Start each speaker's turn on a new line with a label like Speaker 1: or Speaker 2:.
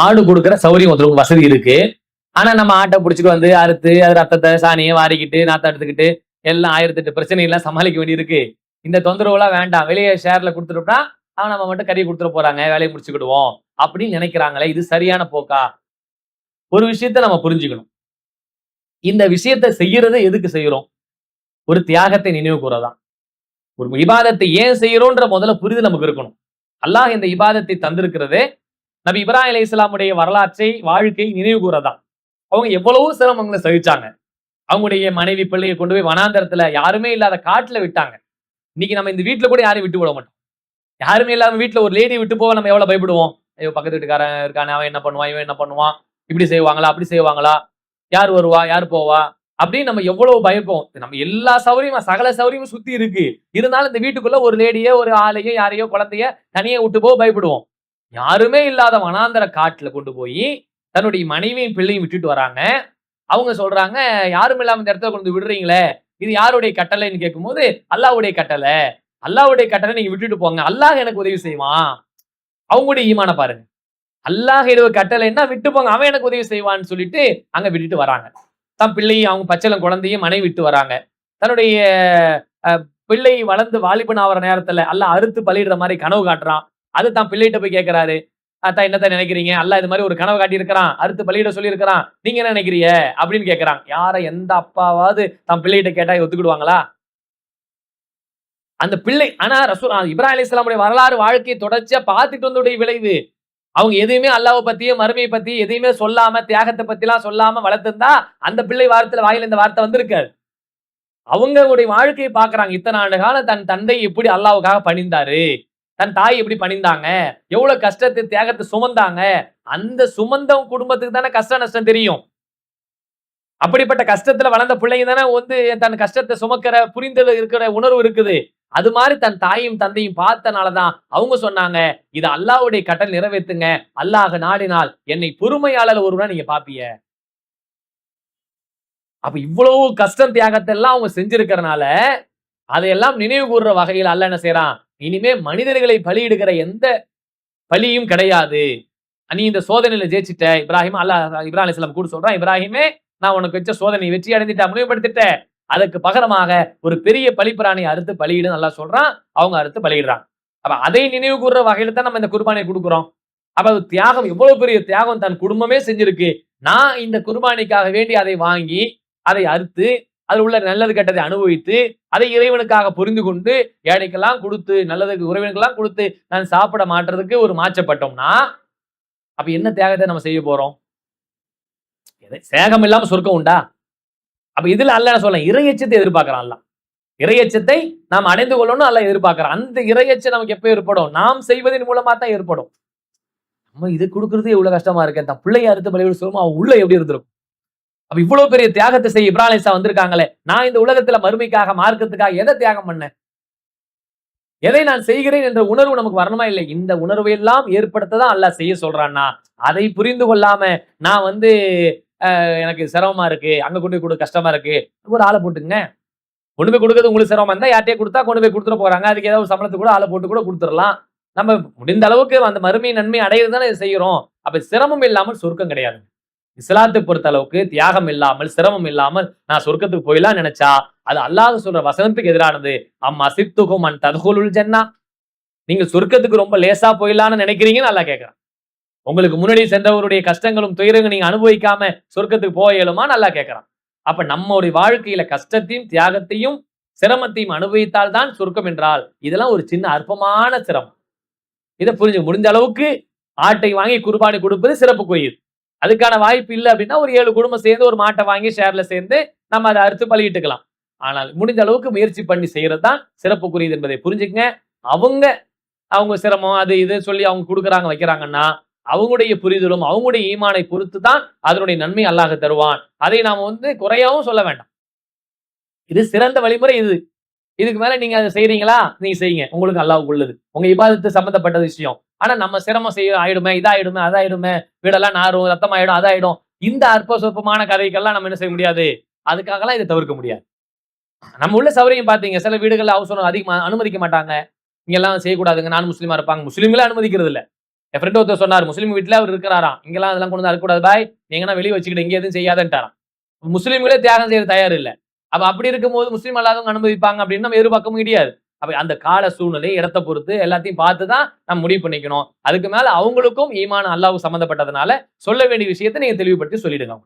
Speaker 1: ஆடு கொடுக்குற சௌரியம் ஒருத்தருக்கு வசதி இருக்கு. ஆனா நம்ம ஆட்டை பிடிச்சிட்டு வந்து அறுத்து அது ரத்தத்தை சாணியை வாரிக்கிட்டு நாத்த எடுத்துக்கிட்டு எல்லாம் ஆயிரத்தி எட்டு பிரச்சனை எல்லாம் சமாளிக்க வேண்டியிருக்கு. இந்த தொந்தரவுலாம் வேண்டாம். வெளியே ஷேர்ல கொடுத்துட்டோம்னா அவன் நம்ம மட்டும் கறி கொடுத்துட போறாங்க வேலையை முடிச்சுக்கிடுவோம் அப்படின்னு நினைக்கிறாங்களே இது சரியான போக்கா? ஒரு விஷயத்த நம்ம புரிஞ்சுக்கணும். இந்த விஷயத்தை செய்யறது எதுக்கு செய்யறோம்? ஒரு தியாகத்தை நினைவு கூறதான். ஒரு இபாதத்தை ஏன் செய்யறோன்ற முதல்ல புரிதல் நமக்கு இருக்கணும். அல்லாஹ் இந்த இபாதத்தை தந்திருக்கிறதே நபி இப்ராஹிம் அலி இஸ்லாமுடைய வரலாற்றை வாழ்க்கை நினைவு கூறதான். அவங்க எவ்வளவோ சிரமங்களை சகிச்சாங்க. அவங்களுடைய மனைவி பிள்ளையை கொண்டு போய் வனாந்தரத்துல யாருமே இல்லாத காட்டுல விட்டாங்க. இன்னைக்கு நம்ம இந்த வீட்டுல கூட யாரையும் விட்டு விட மாட்டோம். யாருமே இல்லாம வீட்டுல ஒரு லேடி விட்டு போக நம்ம எவ்வளவு பயப்படுவோம்? ஐயோ பக்கத்து வீட்டுக்காரன் இருக்கானே அவன் என்ன பண்ணுவான் இவன் என்ன பண்ணுவான்? இப்படி செய்வாங்களா அப்படி செய்வாங்களா? யார் வருவா யார் போவா? அப்படின்னு நம்ம எவ்வளவு பயப்போம். நம்ம எல்லா சௌகரியமும் சகல சௌகரியமும் சுத்தி இருக்கு. இருந்தாலும் இந்த வீட்டுக்குள்ள ஒரு லேடியோ ஒரு ஆளையோ யாரையோ குழந்தைய தனியே விட்டு போக பயப்படுவோம். யாருமே இல்லாத வனாந்தர காட்டுல கொண்டு போய் தன்னுடைய மனைவியும் பிள்ளையும் விட்டுட்டு வராங்க. அவங்க சொல்றாங்க யாரும் இல்லாம இந்த இடத்துல கொண்டு விடுறீங்களே? இது யாருடைய கட்டளைன்னு கேட்கும்போது அல்லாவுடைய கட்டளை. அல்லாவுடைய கட்டளை நீங்க விட்டுட்டு போங்க. அல்லாஹ் எனக்கு உதவி செய்வான். அவங்களுடைய ஈமான பாருங்க. அல்லாஹ் ஏதோ கட்டளைன்னா விட்டு போங்க. அவன் எனக்கு உதவி செய்வான்னு சொல்லிட்டு அங்க விட்டுட்டு வராங்க. தன் பிள்ளையும் அவங்க பச்சளம் குழந்தையும் மனைவி விட்டு வராங்க. தன்னுடைய பிள்ளை வளர்ந்து வாலிபன் ஆகிற நேரத்துல அல்ல அறுத்து பலியிடுற மாதிரி கனவு காட்டுறான். அது தான் பிள்ளைகிட்ட போய் கேட்கிறாரு அத்தா என்னத்தான் நினைக்கிறீங்க? அல்ல இது மாதிரி ஒரு கனவு காட்டியிருக்கிறான். அறுத்து பள்ளியிட சொல்லியிருக்கிறான். நீங்க என்ன நினைக்கிறீங்க? அப்படின்னு கேட்கறான் யார எந்த அப்பாவாவது தன் பிள்ளைகிட்ட கேட்டா ஒத்துக்கிடுவாங்களா? அந்த பிள்ளை ஆனா ரசூல் இப்ராஹிம் அலி இஸ்லாமுடைய வரலாறு வாழ்க்கையை தொடர்ச்சியா பார்த்துட்டு வந்தோடைய விளைவு. அவங்க எதையுமே அல்லாவை பத்தியும் மறுமையை பத்தி எதையுமே சொல்லாம தியாகத்தை பத்தி எல்லாம் சொல்லாம வளர்த்திருந்தா அந்த பிள்ளை வாரத்துல வாயில இந்த வார்த்தை வந்திருக்காரு அவங்களுடைய வாழ்க்கையை பாக்குறாங்க இத்தனை ஆண்டு காலம் தன் தந்தை எப்படி அல்லாவுக்காக பணிந்தாரு. தன் தாய் எப்படி பணிந்தாங்க? எவ்வளவு கஷ்டத்தை தியாகத்தை சுமந்தாங்க? அந்த சுமந்தவங்க குடும்பத்துக்கு தானே கஷ்ட நஷ்டம் தெரியும். அப்படிப்பட்ட கஷ்டத்துல வளர்ந்த பிள்ளைங்க தானே வந்து தன் கஷ்டத்தை சுமக்கிற புரிந்தது இருக்கிற உணர்வு இருக்குது. அது மாதிரி தன் தாயும் தந்தையும் பார்த்தனாலதான் அவங்க சொன்னாங்க இது அல்லாஹ்வுடைய கட்டல் நிறைவேத்துங்க அல்லாஹ் நாடினால் என்னை பொறுமையாளர் ஒருவனா நீங்க பாப்பிய அப்ப இவ்வளவு கஷ்டம் தியாகத்தை எல்லாம் அவங்க செஞ்சிருக்கிறனால அதையெல்லாம் நினைவு கூறுற வகையில் அல்ல என்ன செய்யறான் இனிமே மனிதர்களை பலியிடுகிற எந்த பலியும் கிடையாது. நீ இந்த சோதனையில ஜெயிச்சிட்ட. இப்ராஹிம் அல்லாஹ் இப்ராஹிம் அலிஸ்லாம் கூட சொல்றான் இப்ராஹிமே நான் உனக்கு வச்ச சோதனை வெற்றி அடைந்துட்ட முடிவுபடுத்திட்டேன் அதுக்கு பகரமாக ஒரு பெரிய பலிப்பிராணி அறுத்து பலியிடு நல்லா சொல்றான். அவங்க அறுத்து பலியிடுறாங்க. அப்ப அதை நினைவு கூறுற வகையில தான் நம்ம இந்த குர்பானியை கொடுக்குறோம். அப்ப அது தியாகம் எவ்வளவு பெரிய தியாகம் தன் குடும்பமே செஞ்சிருக்கு. நான் இந்த குர்பானிக்காக வேண்டி அதை வாங்கி அதை அறுத்து அதில் உள்ள நல்லது கெட்டதை அனுபவித்து அதை இறைவனுக்காக புரிந்து கொண்டு ஏழைக்கெல்லாம் கொடுத்து நல்லதுக்கு உறவினருக்கெல்லாம் கொடுத்து நான் சாப்பிட மாட்டுறதுக்கு ஒரு மாற்றப்பட்டோம்னா அப்ப என்ன தியாகத்தை நம்ம செய்ய போறோம்? எதை? சேகம் இல்லாம சொர்க்கம் உண்டா? அப்ப இதுல அல்ல நான் சொல்ல இறையச்சத்தை எதிர்பார்க்கிறான் அல்ல இறையச்சத்தை நாம் அடைந்து கொள்ளணும் அல்ல எதிர்பார்க்கிறான். அந்த இறையச்சம் நமக்கு எப்ப ஏற்படும்? நாம் செய்வதன் மூலமா தான் ஏற்படும். நம்ம இது கொடுக்கறது எவ்வளவு கஷ்டமா இருக்கு அந்த பிள்ளைய அறுத்து பலியோடு சொல்லுமா அவன் உள்ள எப்படி இருந்திருக்கும்? அப்ப இவ்வளவு பெரிய தியாகத்தை செய்ய இப்ராஹிம் சா வந்திருக்காங்களே? நான் இந்த உலகத்துல மறுமைக்காக மார்க்கத்துக்காக எதை தியாகம் பண்ணேன்? எதை நான் செய்கிறேன் என்ற உணர்வு நமக்கு வரணுமா இல்லை இந்த உணர்வை எல்லாம் ஏற்படுத்ததான் அல்லாஹ் செய்ய சொல்றான்னா அதை புரிந்து கொள்ளாம நான் வந்து எனக்கு சிரமமா இருக்கு அங்க கொண்டு போய் கொடு கஷ்டமா இருக்கு ஒரு ஆளை போட்டுங்க கொண்டு போய் கொடுக்கறது உங்களுக்கு சிரமமா இருந்தா யார்ட்டே கொடுத்தா கொண்டு போய் கொடுத்துட போறாங்க. அதுக்கு ஏதாவது சம்பளத்தை கூட ஆளை போட்டு கூட கொடுத்துடலாம். நம்ம முடிந்த அளவுக்கு அந்த மறுமை நன்மை அடையிறது தானே செய்யறோம். அப்ப சிரமம் இல்லாமல் சொர்க்கம் கிடையாது. இஸ்லாத்தை பொறுத்த அளவுக்கு தியாகம் இல்லாமல் சிரமம் இல்லாமல் நான் சொர்க்கத்துக்கு போயிடலாம் நினைச்சா அது அல்லாஹ் சொல்ற வசனத்துக்கு எதிரானது. அம் அசித்துகும் அன் ததுகுலுள் ஜன்னா. நீங்க சொர்க்கத்துக்கு ரொம்ப லேசா போயிடலாம்னு நினைக்கிறீங்கன்னு நல்லா கேட்கறான் உங்களுக்கு முன்னாடி சென்றவருடைய கஷ்டங்களும் துயரங்களும் நீங்க அனுபவிக்காம சொர்க்கத்துக்கு போக இயலுமா நல்லா கேட்கறான் அப்ப நம்மளுடைய வாழ்க்கையில கஷ்டத்தையும் தியாகத்தையும் சிரமத்தையும் அனுபவித்தால் தான் சொர்க்கம் என்றால் இதெல்லாம் ஒரு சின்ன அற்பமான சிரமம். இதை புரிஞ்சு முடிஞ்ச அளவுக்கு ஆட்டை வாங்கி குர்பானி கொடுப்பது சிறப்புக்குரியது அதுக்கான வாய்ப்பு இல்லை அப்படின்னா ஒரு ஏழு குடும்பம் சேர்ந்து ஒரு மாட்டை வாங்கி ஷேர்ல சேர்ந்து நம்ம அதை அறுத்து பழகிட்டுக்கலாம் ஆனால் முடிஞ்ச அளவுக்கு முயற்சி பண்ணி செய்யறது தான் சிறப்புக்குரியது என்பதை புரிஞ்சுக்கங்க. அவங்க அவங்க சிரமம் அது இது சொல்லி அவங்க கொடுக்குறாங்க வைக்கிறாங்கன்னா அவங்களுடைய புரிதலும் அவங்களுடைய ஈமானை பொறுத்து தான் அதனுடைய நன்மை அல்லாஹ் தருவான். அதை நாம வந்து குறையாவும் சொல்ல வேண்டாம். இது சிறந்த வழிமுறை இது. இதுக்கு மேல நீங்க அதை செய்யறீங்களா நீங்க செய்யுங்க. உங்களுக்கு அல்லாஹ்வுக்கு உள்ளது. உங்க இபாதத்து சம்பந்தப்பட்ட விஷயம். ஆனா நம்ம சிரமம் செய்ய ஆயிடுமே இதாயிடுமே அதாயிடுமே வீடெல்லாம் நாரும் ரத்தம் ஆயிடும் அதாயிடும். இந்த அற்ப சொற்பமான கதைக்கெல்லாம் நம்ம என்ன செய்ய முடியாது? அதுக்காகலாம் இதை தவிர்க்க முடியாது. நம்ம உள்ள சௌரியம் பாத்தீங்க சில வீடுகள்ல அவசரம் அதிகமா அனுமதிக்க மாட்டாங்க. இங்கெல்லாம் செய்யக்கூடாதுங்க நான் முஸ்லீமா இருப்பாங்க. முஸ்லீம்களே அனுமதிக்கிறது இல்ல என் ஃப்ரெண்ட் ஒருத்தர் சொன்னார் முஸ்லீம் வீட்டுல அவர் இருக்கிறாராம். இங்கெல்லாம் அதெல்லாம் கொண்டு வந்து அறுக்கக்கூடாது பாய். நீங்கன்னா வெளியே வச்சுக்கிட்டு இங்கே எதுவும் செய்யாதன்ட்டாராம். முஸ்லீம்களே தியாகம் செய்ய தயார் இல்ல. அப்ப அப்படி இருக்கும்போது முஸ்லீம் அல்லாதவங்க அனுமதிப்பாங்க அப்படின்னு நம்ம எதிர்பார்க்க முடியாது. அப்ப அந்த கால சூழ்நிலை இடத்தை பொறுத்து எல்லாத்தையும் பார்த்து தான் நம்ம முடிவு பண்ணிக்கணும். அதுக்கு மேல அவங்களுக்கும் ஈமான அல்லாஹ் சம்மந்தப்பட்டதுனால சொல்ல வேண்டிய விஷயத்தை நீங்க தெளிவுபடுத்தி சொல்லிடுங்க.